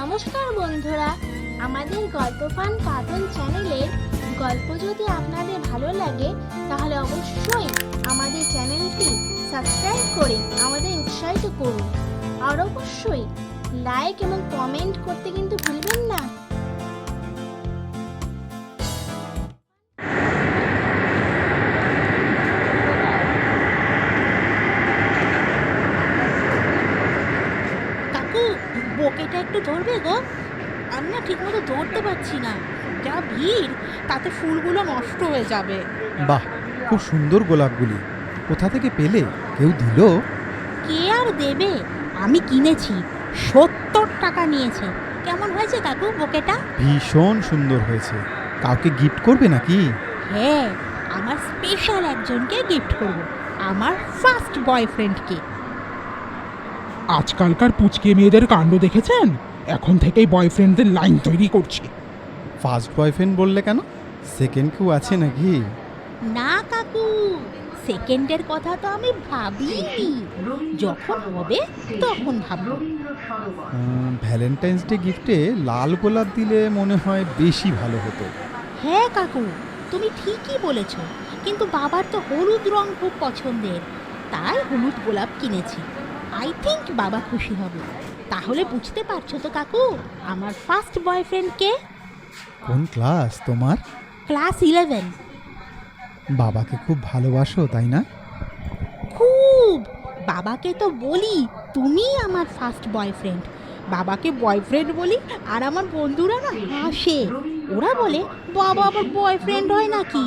নমস্কার বন্ধুরা। আমাদের গল্প ফান পাতন চ্যানেলের গল্প যদি আপনাদের ভালো লাগে, তাহলে অবশ্যই আমাদের চ্যানেলটি সাবস্ক্রাইব করে আমাদের উৎসাহিত করুন। আর অবশ্যই লাইক এবং কমেন্ট করতে কিন্তু ভুলবেন না। বকেটা একটু ধরবে গো? আমি না ঠিকমতো ধরতে পারছি না। যা ভিড় তাতে ফুলগুলো নষ্ট হয়ে যাবে। বাহ খুব সুন্দর গোলাপগুলি। কোথা থেকে পেলে? কেউ দিল? কে আর দেবে? আমি কিনেছি। সত্তর টাকা নিয়েছে। কেমন হয়েছে কাকু বকেটা? ভীষণ সুন্দর হয়েছে। কাউকে গিফট করবে নাকি? হ্যাঁ আমার স্পেশাল একজনকে গিফট করব। আমার ফার্স্ট বয়ফ্রেন্ডকে আজকালকার পুচকে মেয়েদের কাণ্ড দেখেছেন? এখন থেকেই বয়ফ্রেন্ডদের লাইন তৈরি করছি। ফার্স্ট বয়ফ্রেন্ড বললে কেন? সেকেন্ড কেউ আছে নাকি? না কাকু। সেকেন্ডের কথা তো আমি ভাবিনি। যখন হবে তখন ভাববো। ভ্যালেন্টাইন্স ডে গিফটে লাল গোলাপ দিলে মনে হয় বেশি ভালো হতো। হ্যাঁ কাকু। তুমি ঠিকই বলেছ। কিন্তু বাবার তো হলুদ রং খুব পছন্দের। তাই হলুদ গোলাপ কিনেছি। আই থিঙ্ক বাবা খুশি হবে। তাহলে বুঝতে পারছ তো কাকু আমার ফার্স্ট বয়ফ্রেন্ডকে কোন ক্লাস তোমার? ক্লাস ইলেভেন বাবাকে খুব ভালোবাসো তাই না? খুব! বাবাকে তো বলি তুমি আমার ফার্স্ট বয়ফ্রেন্ড বাবাকে বয়ফ্রেন্ড বলি আর আমার বন্ধুরা না হাসে। ওরা বলে বাবা আবার বয়ফ্রেন্ড হয় নাকি?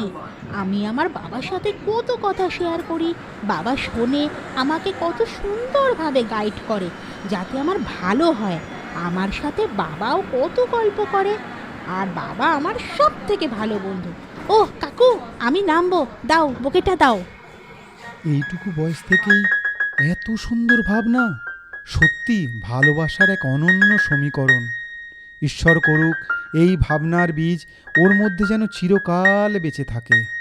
আমি আমার বাবার সাথে কত কথা শেয়ার করি। বাবা শোনে, আমাকে কত সুন্দরভাবে গাইড করে, যাতে আমার ভালো হয়। আমার সাথে বাবাও কত গল্প করে। আর বাবা আমার সব থেকে ভালো বন্ধু। ও কাকু, আমি নামবো। দাও, বকেটা দাও। এইটুকু বয়স থেকেই এত সুন্দর ভাবনা? সত্যি ভালোবাসার এক অনন্য সমীকরণ। ঈশ্বর করুক, এই ভাবনার বীজ ওর মধ্যে যেন চিরকাল বেঁচে থাকে।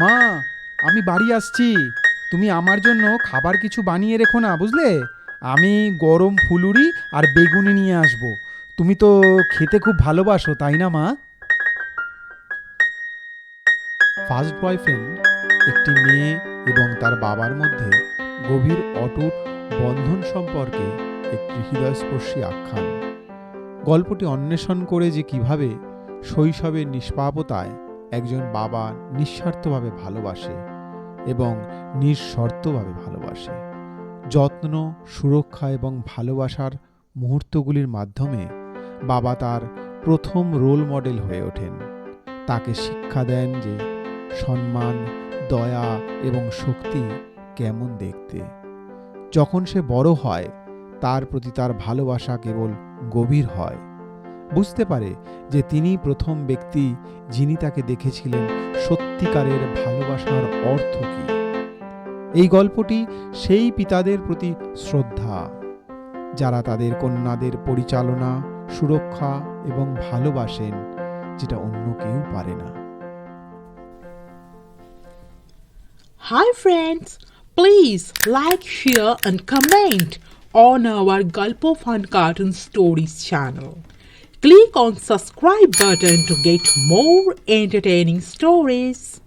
মা, আমি বাড়ি আসছি। তুমি আমার জন্য খাবার কিছু বানিয়ে রেখো না, বুঝলে? আমি গরম ফুলুরি আর বেগুনি নিয়ে আসব। তুমি তো খেতে খুব ভালোবাসো, তাই না মা? ফার্স্ট বয়ফ্রেন্ড একটি মেয়ে এবং তার বাবার মধ্যে গভীর অটুট বন্ধন সম্পর্কে একটি হৃদয়স্পর্শী আখ্যান। গল্পটি অন্বেষণ করে যে কীভাবে শৈশবের নিষ্পাপতায় একজন বাবা নিঃস্বার্থভাবে ভালোবাসে এবং নিঃশর্তভাবে ভালোবাসে। যত্ন, সুরক্ষা এবং ভালোবাসার মুহূর্তগুলির মাধ্যমে বাবা তার প্রথম রোল মডেল হয়ে ওঠেন। তাকে শিক্ষা দেন যে সম্মান, দয়া এবং শক্তি কেমন দেখতে। যখন সে বড় হয়, তার প্রতি তার ভালোবাসা কেবল গভীর হয়। বুঝতে পারে যে তিনি প্রথম ব্যক্তি যিনি তাকে দেখেছিলেন সত্যিকারের ভালোবাসার অর্থ কী এই গল্পটি সেই পিতাদের প্রতি শ্রদ্ধা যারা তাদের কন্যাদের পরিচালনা সুরক্ষা এবং ভালোবাসেন যেটা অন্য কেউ পারে না Hi friends, please like, share and comment on our Gulpo Fun Cartoon Stories channel. Click on subscribe button to get more entertaining stories.